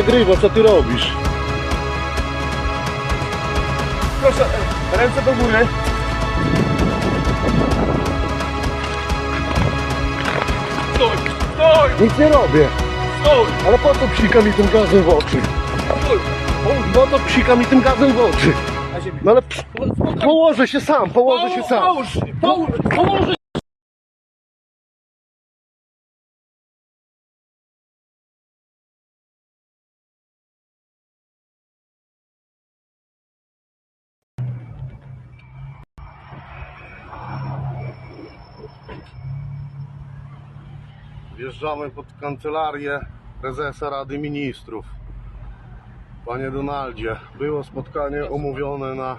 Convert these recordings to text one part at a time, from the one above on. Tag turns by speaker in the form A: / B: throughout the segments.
A: nagrywa, co ty robisz?
B: Proszę, ręce do góry. Stój, stój,
A: Nic nie robię.
B: stój,
A: Ale po co psika mi tym gazem w oczy?
B: stój.
A: Po, co psika mi tym gazem w oczy?
B: Na.
A: No ale ps- położę się sam, położę się sam.
B: Połóż, połóż, połóż.
A: Wjeżdżamy pod kancelarię prezesa Rady Ministrów. Panie Donaldzie, było spotkanie omówione na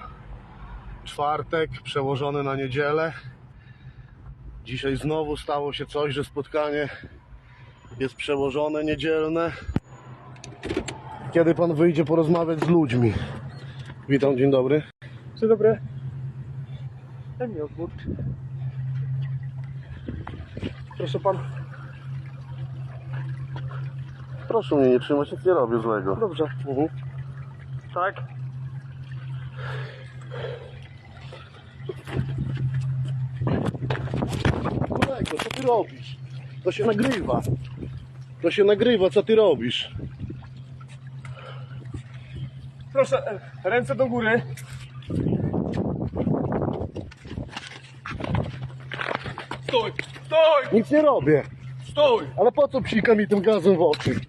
A: czwartek, przełożone na niedzielę. Dzisiaj znowu stało się coś, że spotkanie jest przełożone niedzielne. Kiedy pan wyjdzie porozmawiać z ludźmi? Witam, dzień dobry.
B: Dzień dobry. Mi odwód. Proszę pan.
A: Proszę mnie nie trzymać, nic nie robię złego.
B: Dobrze.
A: Mhm.
B: Tak?
A: Kolego, co ty robisz? To się nagrywa. To się nagrywa, co ty robisz?
B: Proszę, e, ręce do góry. Stój, stój,
A: Nic nie robię.
B: stój,
A: Ale po co psika mi tym gazem w oczy?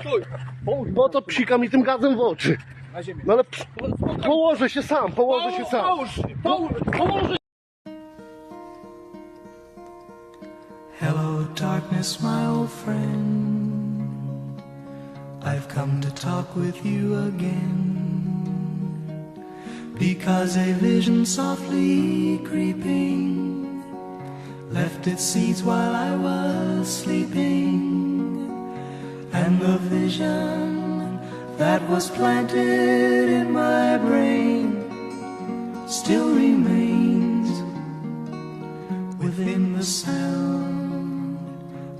B: Stój.
A: Po, po co psika mi tym gazem w oczy?
B: Na ziemię.
A: No ale ps- położę się sam, położę się sam.
B: Połóż, połóż, połóż.
C: Hello, darkness, my old friend. I've come to talk with you again. Because a vision softly creeping left its seeds while I was sleeping. And the vision that was planted in my brain still remains within the sound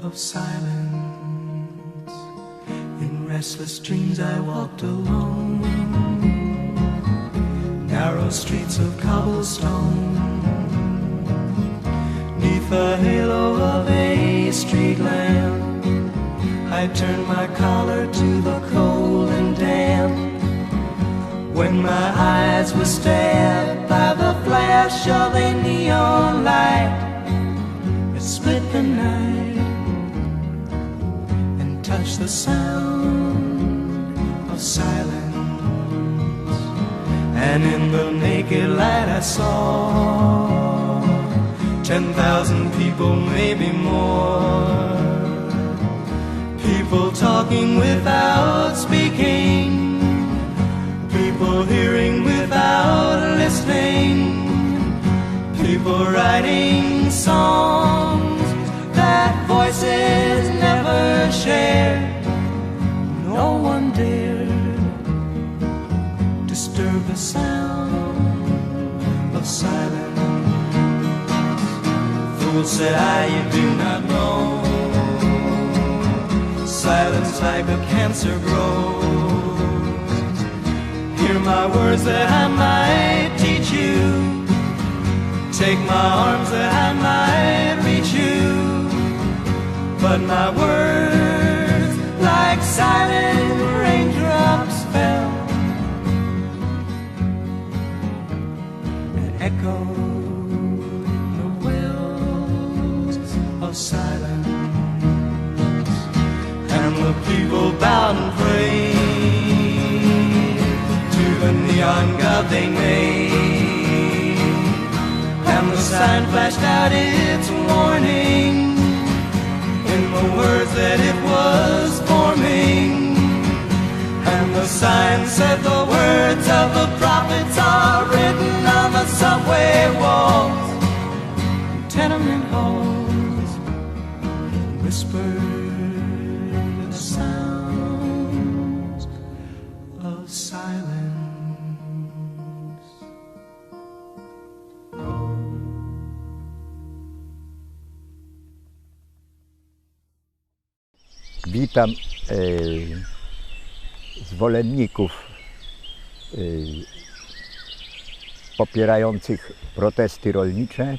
C: of silence. In restless dreams, I walked alone, narrow streets of cobblestone, neath the halo of a street lamp. I turned my collar to the cold and damp. When my eyes were stabbed by the flash of a neon light, it split the night and touched the sound of silence. And in the naked light, I saw ten thousand people, maybe more. Talking without speaking People hearing without listening. People writing songs that voices never share. No one dared disturb the sound of silence. Fool said I, you do not know. Silence like a cancer grows. Hear my words that I might teach you. Take my arms that I might reach you. But my words, sign flashed out its warning in the words that it was forming. And the sign said the words of the prophets are written on the subway walls, tenement halls, whispered the sounds of silence.
D: Witam e, zwolenników e, popierających protesty rolnicze.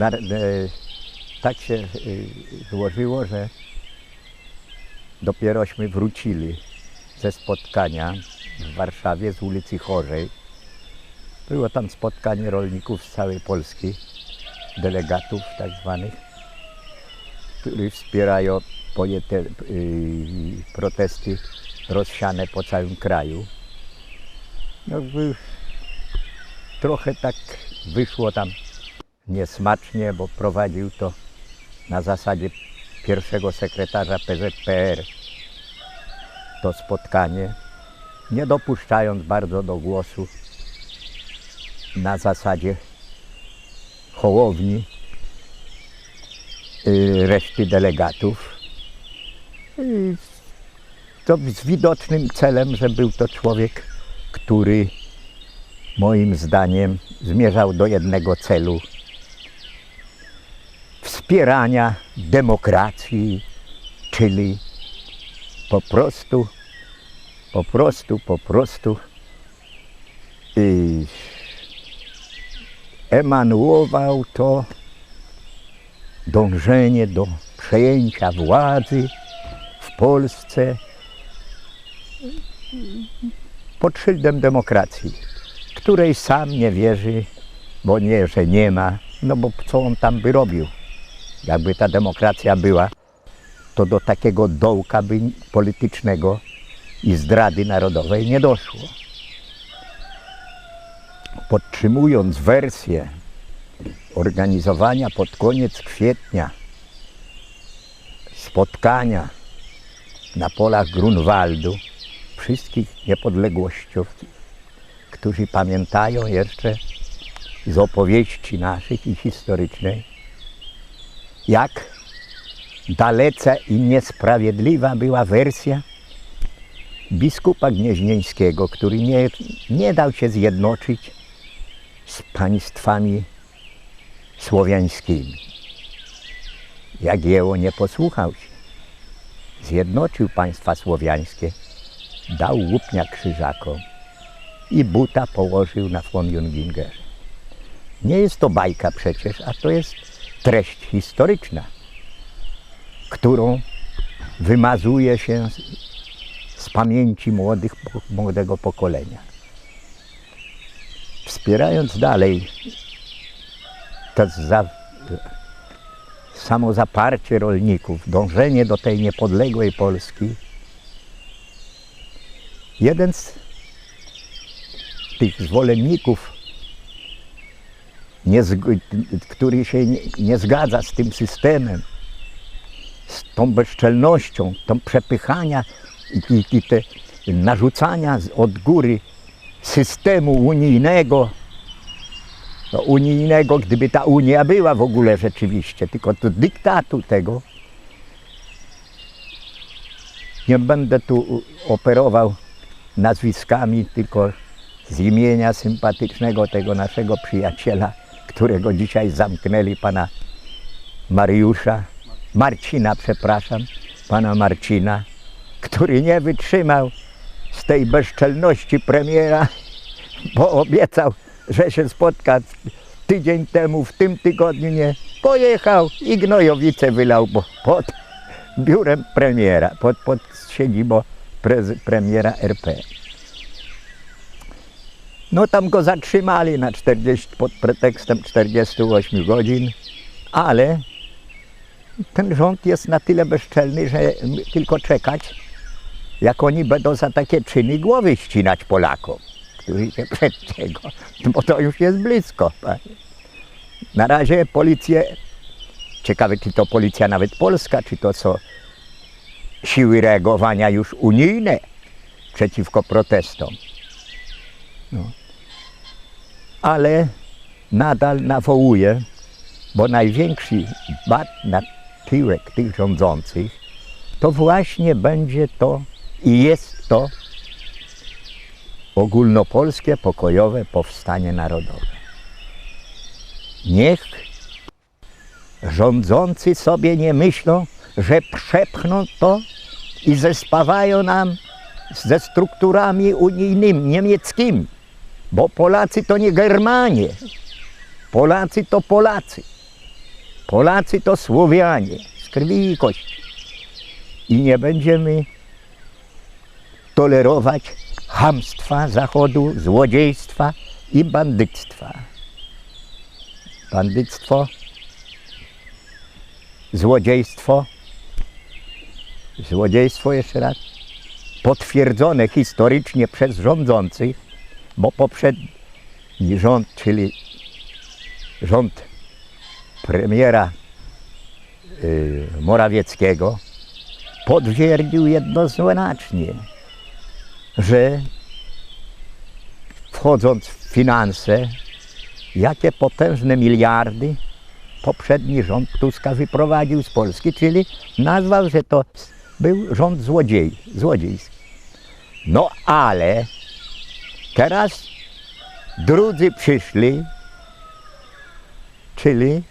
D: E, tak się złożyło, że dopierośmy wrócili ze spotkania w Warszawie z ulicy Chorzej. Było tam spotkanie rolników z całej Polski, delegatów tak zwanych którzy wspierają te, y, protesty rozsiane po całym kraju. No, y, trochę tak wyszło tam niesmacznie, bo prowadził to na zasadzie pierwszego sekretarza PZPR to spotkanie, nie dopuszczając bardzo do głosu na zasadzie hołowni reszty delegatów. Y, To z widocznym celem, że był to człowiek, który moim zdaniem zmierzał do jednego celu wspierania demokracji, czyli po prostu, po prostu, po prostu y, emanuował to dążenie do przejęcia władzy w Polsce pod szyldem demokracji, której sam nie wierzy, bo nie, że nie ma, no bo co on tam by robił? Jakby ta demokracja była, to do takiego dołka by politycznego i zdrady narodowej nie doszło. Podtrzymując wersję organizowania pod koniec kwietnia spotkania na polach Grunwaldu wszystkich niepodległościowców, którzy pamiętają jeszcze z opowieści naszych i historycznej, jak dalece i niesprawiedliwa była wersja biskupa gnieźnieńskiego, który nie, nie dał się zjednoczyć z państwami słowiańskimi. Jagiełło nie posłuchał się. Zjednoczył państwa słowiańskie, dał łupnia krzyżakom i buta położył na von Jungingerze. Nie jest to bajka przecież, a to jest treść historyczna, którą wymazuje się z, z pamięci młodych, młodego pokolenia. Wspierając dalej to za, samozaparcie rolników, dążenie do tej niepodległej Polski, jeden z tych zwolenników, nie, który się nie, nie zgadza z tym systemem, z tą bezczelnością, tą przepychania i, i, te narzucania od góry systemu unijnego, no, unijnego, gdyby ta Unia była w ogóle rzeczywiście, tylko to dyktatu tego. Nie będę tu operował nazwiskami, tylko z imienia sympatycznego tego naszego przyjaciela, którego dzisiaj zamknęli, pana Mariusza, Marcina, przepraszam, pana Marcina, który nie wytrzymał z tej bezczelności premiera, bo obiecał, że się spotka tydzień temu, w tym tygodniu nie. Pojechał i gnojowice wylał pod biurem premiera, pod, pod siedzibą premiera RP. No tam go zatrzymali na 40, pod pretekstem 48 godzin, ale ten rząd jest na tyle bezczelny, że tylko czekać, jak oni będą za takie czyny głowy ścinać Polakom, się przed tego, bo to już jest blisko. Na razie policję, ciekawe czy to policja nawet polska, czy to co siły reagowania już unijne przeciwko protestom. No. Ale nadal nawołuje, bo największy bat na tyłek tych rządzących to właśnie będzie to i jest to ogólnopolskie pokojowe powstanie narodowe. Niech rządzący sobie nie myślą, że przepchną to i zespawają nam ze strukturami unijnymi, niemieckimi, bo Polacy to nie Germanie, Polacy to Polacy, Polacy to Słowianie z krwi i kości. I nie będziemy tolerować chamstwa Zachodu, złodziejstwa i bandyctwa. Bandyctwo, złodziejstwo, złodziejstwo jeszcze raz, potwierdzone historycznie przez rządzących, bo poprzedni rząd, czyli rząd premiera y, Morawieckiego, potwierdził jednoznacznie, że wchodząc w finanse, jakie potężne miliardy poprzedni rząd Tuska wyprowadził z Polski, czyli nazwał, że to był rząd złodziei, złodziejski. No ale teraz drudzy przyszli, czyli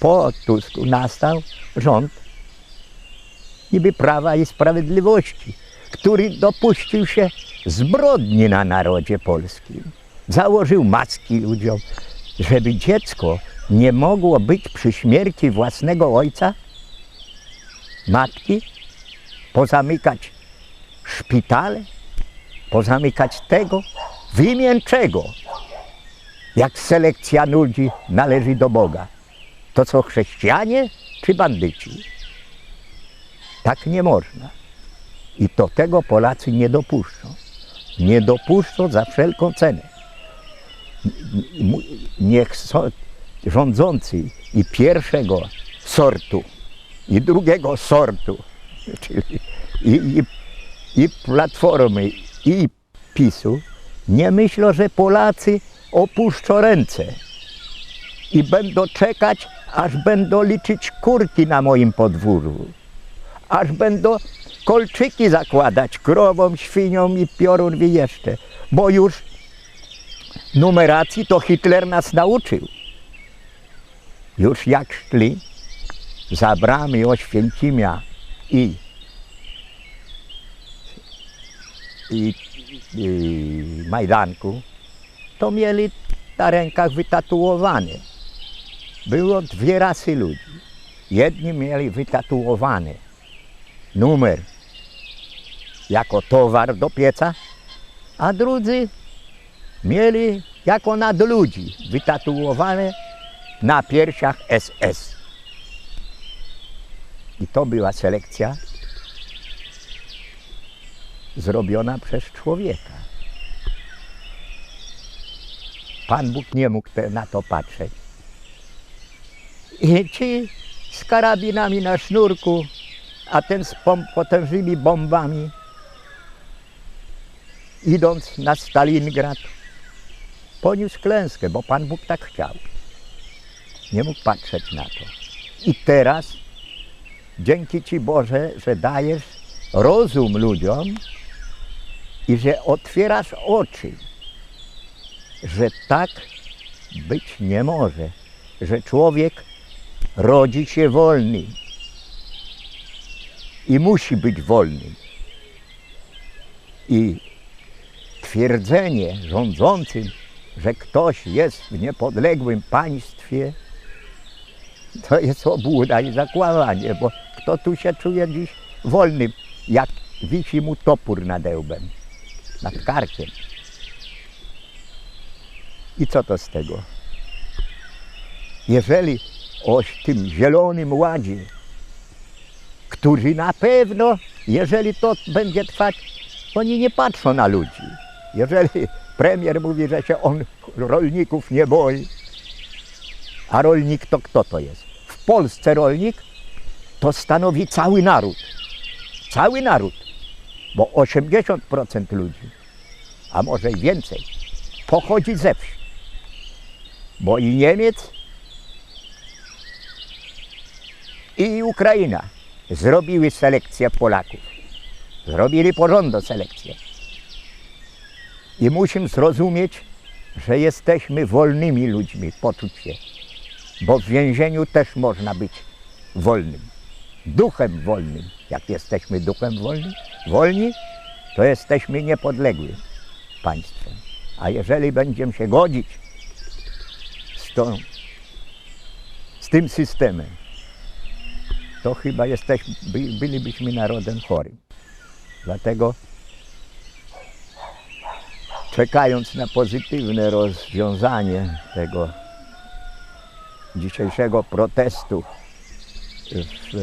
D: po Tusku nastał rząd niby Prawa i Sprawiedliwości, który dopuścił się zbrodni na narodzie polskim. Założył maski ludziom, żeby dziecko nie mogło być przy śmierci własnego ojca, matki, pozamykać szpitale, pozamykać tego, w imię czego? Jak selekcja ludzi należy do Boga. To co chrześcijanie czy bandyci? Tak nie można. I to tego Polacy nie dopuszczą. Nie dopuszczą za wszelką cenę. Niech so, rządzący i pierwszego sortu, i drugiego sortu, czyli i, i, i Platformy, i PiSu, nie myślą, że Polacy opuszczą ręce i będą czekać, aż będą liczyć kurki na moim podwórzu aż będą kolczyki zakładać krowom, świniom i piorun i jeszcze. Bo już numeracji to Hitler nas nauczył. Już jak szli za bramy Oświęcimia i, i, i Majdanku, to mieli na rękach wytatuowane. Było dwie rasy ludzi. Jedni mieli wytatuowane numer jako towar do pieca, a drudzy mieli jako nadludzi wytatuowane na piersiach SS. I to była selekcja zrobiona przez człowieka. Pan Bóg nie mógł na to patrzeć. I ci z karabinami na sznurku a ten z potężnymi bombami, idąc na Stalingrad, poniósł klęskę, bo Pan Bóg tak chciał. Nie mógł patrzeć na to. I teraz, dzięki Ci Boże, że dajesz rozum ludziom i że otwierasz oczy, że tak być nie może, że człowiek rodzi się wolny, i musi być wolnym. I twierdzenie rządzącym, że ktoś jest w niepodległym państwie, to jest obłuda i zakłamanie, bo kto tu się czuje dziś wolnym, jak wisi mu topór nad ełbem, nad karkiem. I co to z tego? Jeżeli o tym zielonym ładzie, który na pewno, jeżeli to będzie trwać, oni nie patrzą na ludzi. Jeżeli premier mówi, że się on rolników nie boi, a rolnik to kto to jest? W Polsce rolnik to stanowi cały naród. Cały naród. Bo 80% ludzi, a może i więcej, pochodzi ze wsi. Bo i Niemiec, i Ukraina zrobiły selekcję Polaków. Zrobili porządną selekcję. I musimy zrozumieć, że jesteśmy wolnymi ludźmi, poczuć się. Bo w więzieniu też można być wolnym. Duchem wolnym. Jak jesteśmy duchem wolnym, wolni, to jesteśmy niepodległym państwem. A jeżeli będziemy się godzić z, tą, z tym systemem, to chyba jesteśmy, by, bylibyśmy narodem chorym. Dlatego czekając na pozytywne rozwiązanie tego dzisiejszego protestu w, e,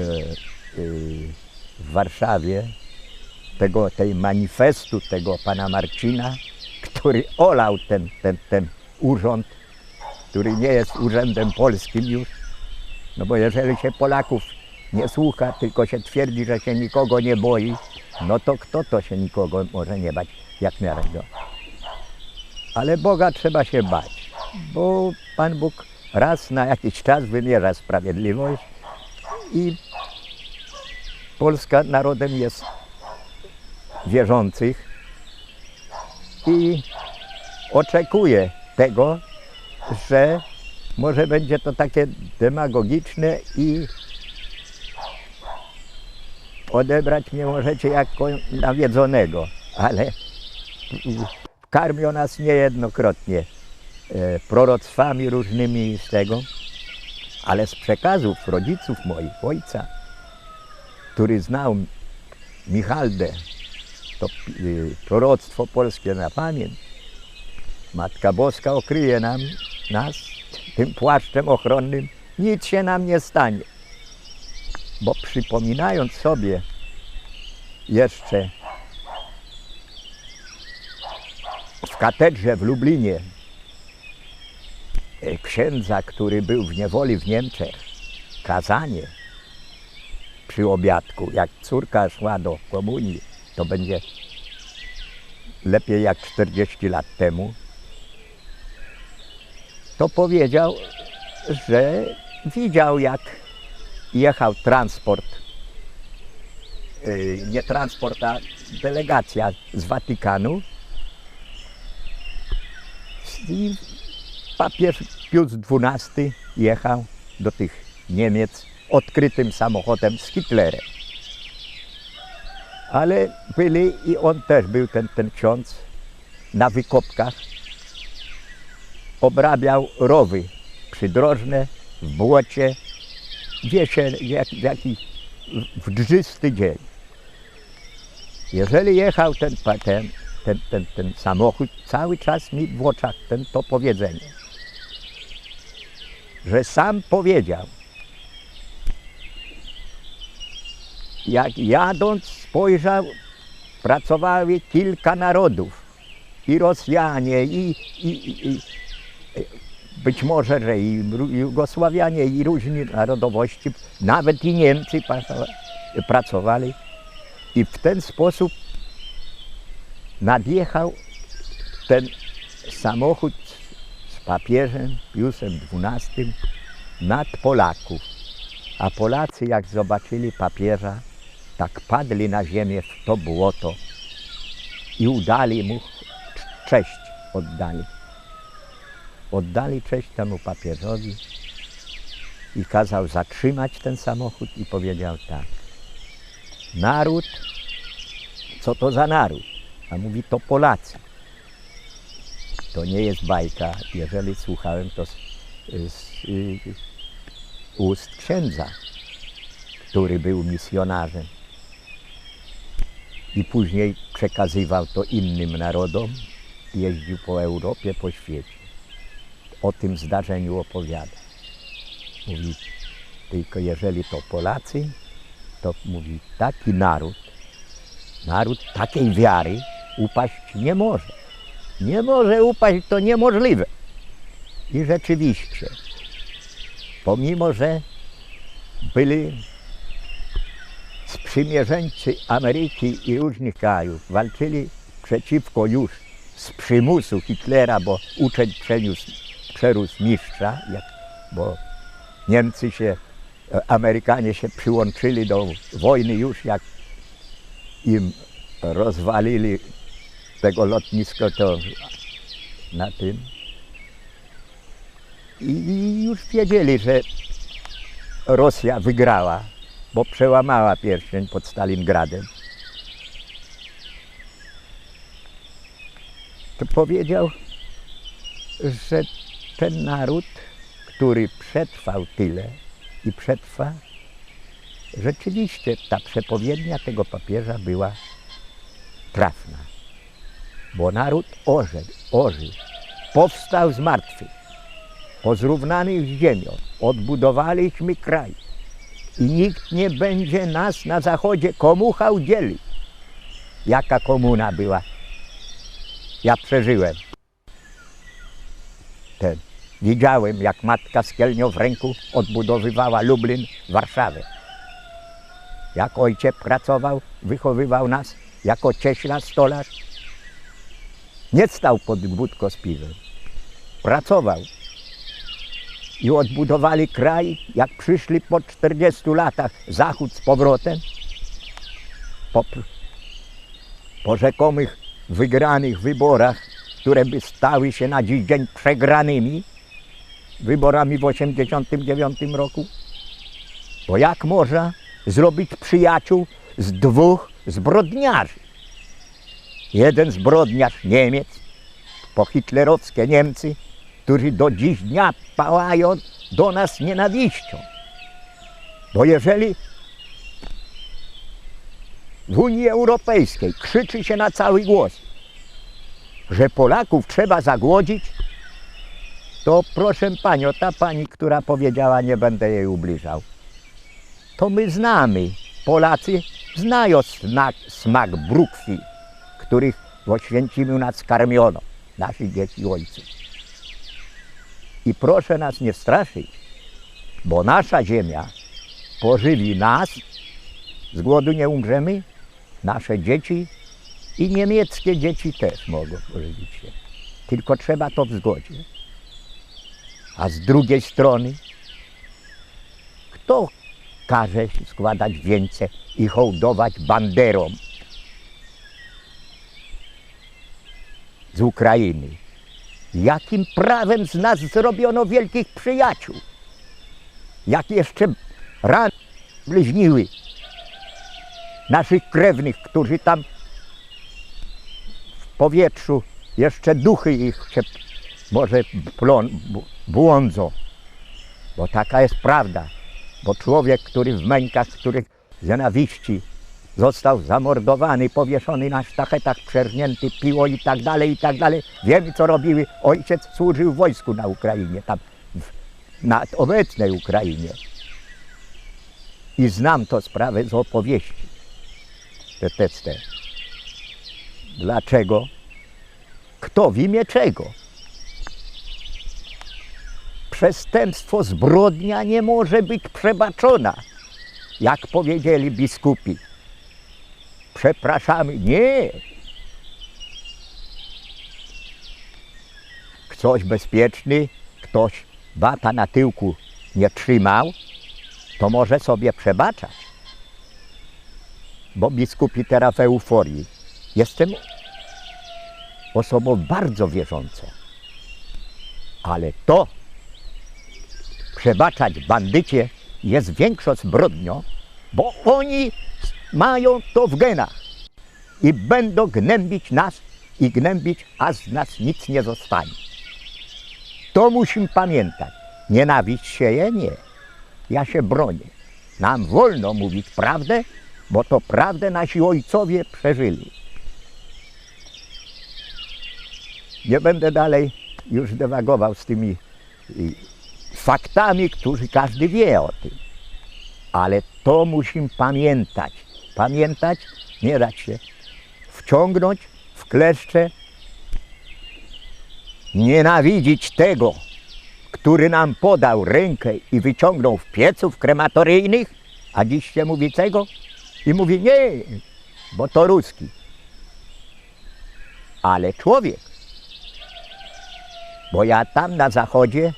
D: w Warszawie, tego, tej manifestu tego pana Marcina, który olał ten, ten, ten urząd, który nie jest urzędem polskim już, no bo jeżeli się Polaków nie słucha, tylko się twierdzi, że się nikogo nie boi, no to kto to się nikogo może nie bać, jak miarego. Ale Boga trzeba się bać, bo Pan Bóg raz na jakiś czas wymierza sprawiedliwość i Polska narodem jest wierzących i oczekuje tego, że może będzie to takie demagogiczne i odebrać mnie możecie jako nawiedzonego, ale karmią nas niejednokrotnie e, proroctwami różnymi z tego, ale z przekazów rodziców moich, ojca, który znał Michaldę, to y, proroctwo polskie na pamięć, Matka Boska okryje nam, nas tym płaszczem ochronnym, nic się nam nie stanie. Bo przypominając sobie jeszcze w katedrze w Lublinie. E, księdza, który był w niewoli w Niemczech, kazanie. Przy obiadku, jak córka szła do komunii, to będzie lepiej jak 40 lat temu, to powiedział, że widział jak jechał transport, yy, nie transport, a delegacja z Watykanu i papież Pius XII jechał do tych Niemiec odkrytym samochodem z Hitlerem. Ale byli i on też był ten, ten ksiądz na wykopkach. Obrabiał rowy przydrożne w błocie, wiecie, jak, jaki w dzień. Jeżeli jechał ten, ten, ten, ten, ten samochód, cały czas mi w oczach ten, to powiedzenie, że sam powiedział, jak jadąc spojrzał, pracowały kilka narodów. I Rosjanie, i, i, i, być może, że i Jugosławianie, i różni narodowości, nawet i Niemcy pracowa- pracowali. I w ten sposób nadjechał ten samochód z papieżem Piusem XII nad Polaków. A Polacy jak zobaczyli papieża, tak padli na ziemię w to błoto i udali mu cześć, oddali. Oddali cześć temu papieżowi i kazał zatrzymać ten samochód i powiedział tak. naród, co to za naród? A mówi, to Polacy. To nie jest bajka. Jeżeli słuchałem to z, z ust księdza, który był misjonarzem i później przekazywał to innym narodom, jeździł po Europie, po świecie. O tym zdarzeniu opowiada. Mówi, tylko jeżeli to Polacy, to mówi, taki naród, naród takiej wiary upaść nie może. Nie może upaść, to niemożliwe. I rzeczywiście, pomimo, że byli sprzymierzeńcy Ameryki i różnych krajów, walczyli przeciwko już z przymusu Hitlera, bo uczeń przeniósł, przerósł mistrza, jak, bo Niemcy się, Amerykanie się przyłączyli do wojny już jak im rozwalili tego lotnisko to na tym. I już wiedzieli, że Rosja wygrała, bo przełamała pierścień pod Stalingradem. To powiedział, że ten naród, który przetrwał tyle i przetrwa, rzeczywiście ta przepowiednia tego papieża była trafna. Bo naród ożył, ożył, powstał z martwych, pozrównanych z ziemią, odbudowaliśmy kraj i nikt nie będzie nas na zachodzie komuchał dzielić. Jaka komuna była? Ja przeżyłem. Ten. Widziałem, jak matka z kielnią w ręku odbudowywała Lublin, Warszawę. Jak ojciec pracował, wychowywał nas jako cieśla, stolarz. Nie stał pod budko z piwem. Pracował. I odbudowali kraj, jak przyszli po 40 latach Zachód z powrotem. Po, po rzekomych wygranych wyborach, które by stały się na dziś dzień przegranymi, wyborami w 1989 roku. Bo jak można zrobić przyjaciół z dwóch zbrodniarzy? Jeden zbrodniarz Niemiec, po hitlerowskie Niemcy, którzy do dziś dnia pałają do nas nienawiścią. Bo jeżeli w Unii Europejskiej krzyczy się na cały głos, że Polaków trzeba zagłodzić, to proszę panią, ta pani, która powiedziała, nie będę jej ubliżał, to my znamy, Polacy znają smak, smak brukwi, których w Oświęcimiu nas karmiono, naszych dzieci i ojców. I proszę nas nie straszyć, bo nasza ziemia pożywi nas, z głodu nie umrzemy, nasze dzieci i niemieckie dzieci też mogą pożywić się. Tylko trzeba to w zgodzie. A z drugiej strony, kto każe składać wieńce i hołdować banderom z Ukrainy? Jakim prawem z nas zrobiono wielkich przyjaciół? Jak jeszcze ran bliźniły naszych krewnych, którzy tam w powietrzu jeszcze duchy ich się może błądzą. Bo taka jest prawda. Bo człowiek, który w mękach, który z nienawiści został zamordowany, powieszony na sztachetach, przerżnięty, piło i tak dalej, i tak dalej. Wiemy, co robiły. Ojciec służył w wojsku na Ukrainie, tam na obecnej Ukrainie. I znam to sprawę z opowieści. Te teksty. Dlaczego? Kto w imię czego? Przestępstwo, zbrodnia nie może być przebaczona, jak powiedzieli biskupi. Przepraszamy. Nie. Ktoś bezpieczny, ktoś bata na tyłku nie trzymał, to może sobie przebaczać. Bo biskupi teraz w euforii. Jestem osobą bardzo wierzącą. Ale to przebaczać bandycie jest większą zbrodnią bo oni mają to w genach i będą gnębić nas i gnębić, a z nas nic nie zostanie. To musimy pamiętać. Nienawiść sieje? Nie. Ja się bronię. Nam wolno mówić prawdę, bo to prawdę nasi ojcowie przeżyli. Nie będę dalej już dywagował z tymi y, faktami, którzy każdy wie o tym. Ale to musimy pamiętać. Pamiętać, nie dać się wciągnąć w kleszcze, nienawidzić tego, który nam podał rękę i wyciągnął w pieców krematoryjnych, a dziś się mówi tego i mówi nie, bo to ruski. Ale człowiek. Bo ja tam na zachodzie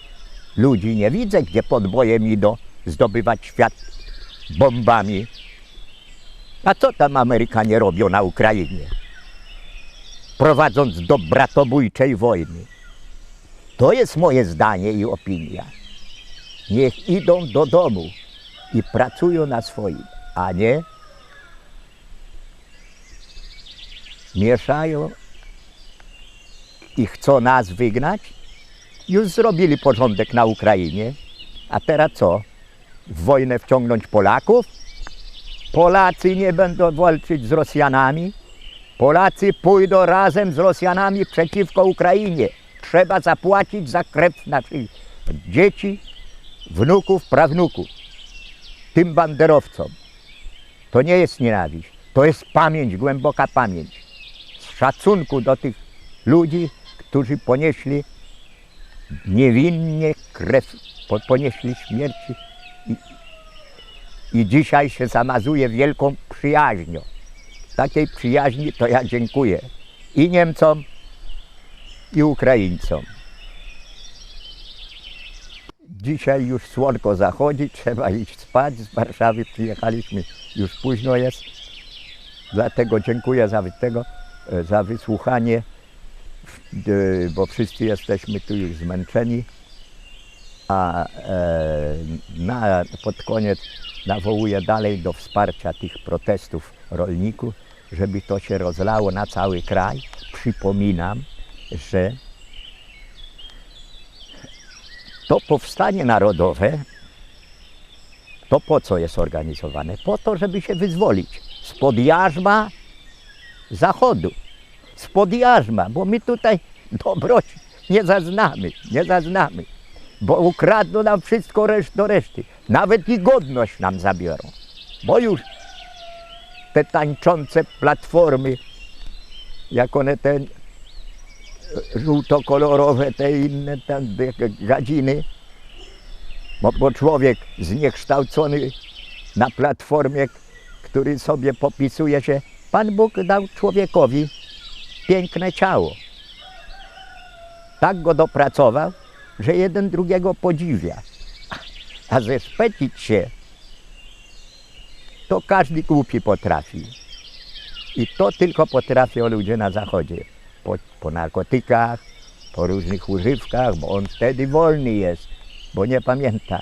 D: ludzi nie widzę, gdzie pod bojem idą zdobywać świat bombami. A co tam Amerykanie robią na Ukrainie? Prowadząc do bratobójczej wojny. To jest moje zdanie i opinia. Niech idą do domu i pracują na swoim, a nie mieszają i chcą nas wygnać. Już zrobili porządek na Ukrainie, a teraz co? W wojnę wciągnąć Polaków? Polacy nie będą walczyć z Rosjanami. Polacy pójdą razem z Rosjanami przeciwko Ukrainie. Trzeba zapłacić za krew naszych dzieci, wnuków, prawnuków. Tym banderowcom. To nie jest nienawiść. To jest pamięć, głęboka pamięć. Z szacunku do tych ludzi, którzy ponieśli niewinnie krew, po- ponieśli śmierci i, dzisiaj się zamazuje wielką przyjaźnią. Takiej przyjaźni to ja dziękuję i Niemcom, i Ukraińcom. Dzisiaj już słonko zachodzi, trzeba iść spać. Z Warszawy przyjechaliśmy, już późno jest. Dlatego dziękuję za, tego, e, za wysłuchanie, e, bo wszyscy jesteśmy tu już zmęczeni. A e, na, pod koniec nawołuję dalej do wsparcia tych protestów rolników, żeby to się rozlało na cały kraj. Przypominam, że to powstanie narodowe, to po co jest organizowane? Po to, żeby się wyzwolić spod jarzma Zachodu, spod jarzma, bo my tutaj dobroci nie zaznamy, nie zaznamy, bo ukradną nam wszystko do reszty, nawet i godność nam zabiorą, bo już te tańczące platformy, jak one te żółtokolorowe, te inne te gadziny, bo, bo człowiek zniekształcony na platformie, który sobie popisuje się, Pan Bóg dał człowiekowi piękne ciało. Tak go dopracował, że jeden drugiego podziwia. A zeszpecić się, to każdy głupi potrafi. I to tylko potrafią ludzie na zachodzie. Po, po narkotykach, po różnych używkach, bo on wtedy wolny jest, bo nie pamięta,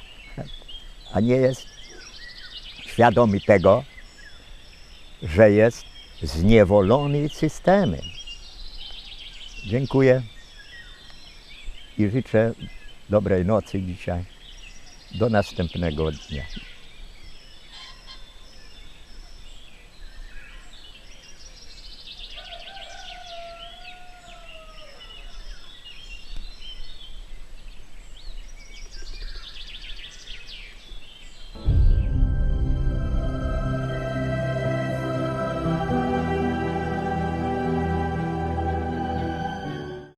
D: a nie jest świadomy tego, że jest zniewolony systemem. Dziękuję i życzę dobrej nocy dzisiaj. Do następnego dnia.